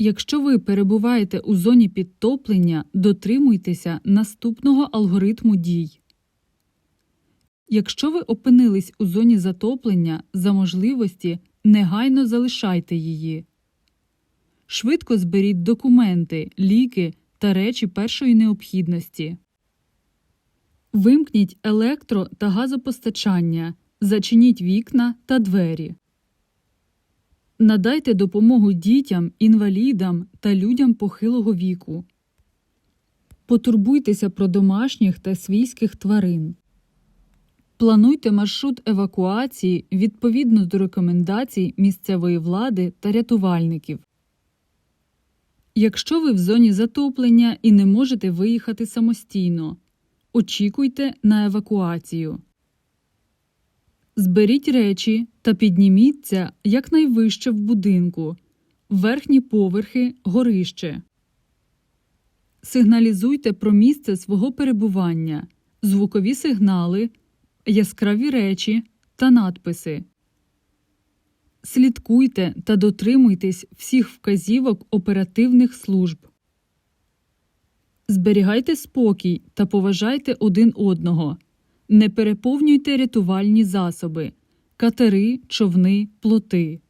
Якщо ви перебуваєте у зоні підтоплення, дотримуйтеся наступного алгоритму дій. Якщо ви опинились у зоні затоплення, за можливості негайно залишайте її. Швидко зберіть документи, ліки та речі першої необхідності. Вимкніть електро та газопостачання, зачиніть вікна та двері. Надайте допомогу дітям, інвалідам та людям похилого віку. Потурбуйтеся про домашніх та свійських тварин. Плануйте маршрут евакуації відповідно до рекомендацій місцевої влади та рятувальників. Якщо ви в зоні затоплення і не можете виїхати самостійно, очікуйте на евакуацію. Зберіть речі та підніміться якнайвище в будинку, верхні поверхи горище. Сигналізуйте про місце свого перебування, звукові сигнали, яскраві речі та надписи. Слідкуйте та дотримуйтесь всіх вказівок оперативних служб. Зберігайте спокій та поважайте один одного. Не переповнюйте рятувальні засоби, катери, човни, плоти.